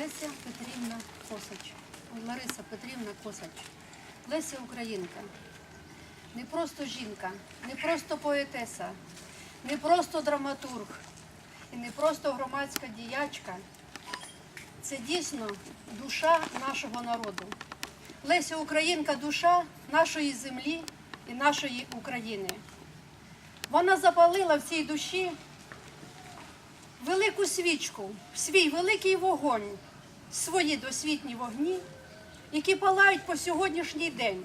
Леся Петрівна Косач. Лариса Петрівна Косач. Леся Українка. Не просто жінка, не просто поетеса, не просто драматург і не просто громадська діячка. Це дійсно душа нашого народу. Леся Українка душа нашої землі і нашої України. Вона запалила в цій душі велику свічку, свій великий вогонь, свої досвітні вогні, які палають по сьогоднішній день,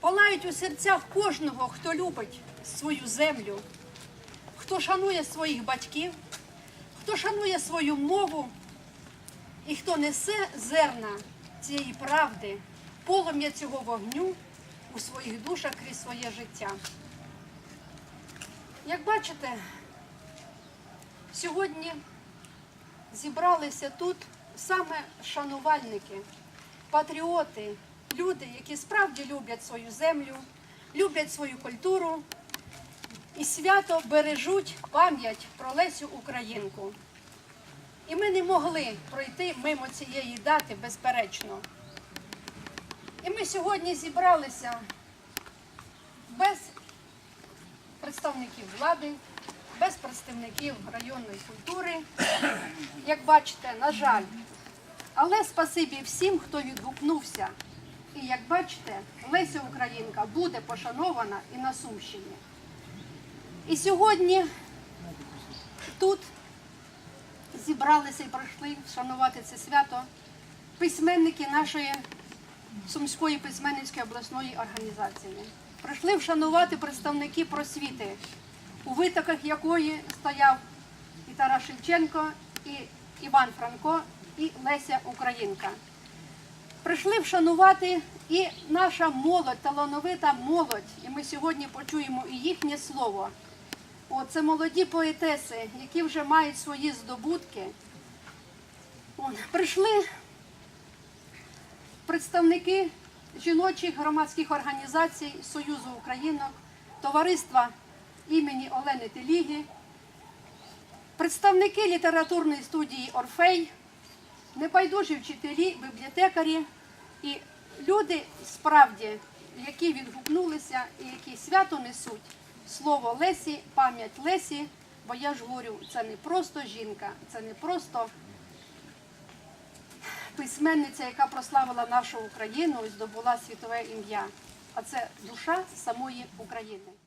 палають у серцях кожного, хто любить свою землю, хто шанує своїх батьків, хто шанує свою мову і хто несе зерна цієї правди, полум'я цього вогню у своїх душах крізь своє життя. Як бачите, Сьогодні зібралися тут саме шанувальники, патріоти, люди, які справді люблять свою землю, люблять свою культуру і свято бережуть пам'ять про Лесю Українку. І ми не могли пройти мимо цієї дати безперечно. І ми сьогодні зібралися без представників влади, без представників районної культури. Як бачите, на жаль. Але спасибі всім, хто відгукнувся. І як бачите, Леся Українка буде пошанована і на Сумщині. І сьогодні тут зібралися і пройшли вшанувати це свято письменники нашої Сумської письменницької обласної організації. Прийшли вшанувати представники просвіти, у витоках якої стояв і Тарас Шевченко, і Іван Франко, і Леся Українка. Прийшли вшанувати і наша молодь, талановита молодь, і ми сьогодні почуємо і їхнє слово. О, це молоді поетеси, які вже мають свої здобутки. О, прийшли представники жіночих громадських організацій Союзу Українок, товариства імені Олени Теліги, представники літературної студії Орфей, небайдужі вчителі, бібліотекарі і люди справді, які відгукнулися і які свято несуть слово Лесі, пам'ять Лесі. Бо я ж говорю, це не просто жінка, це не просто письменниця, яка прославила нашу Україну і здобула світове ім'я, а це душа самої України.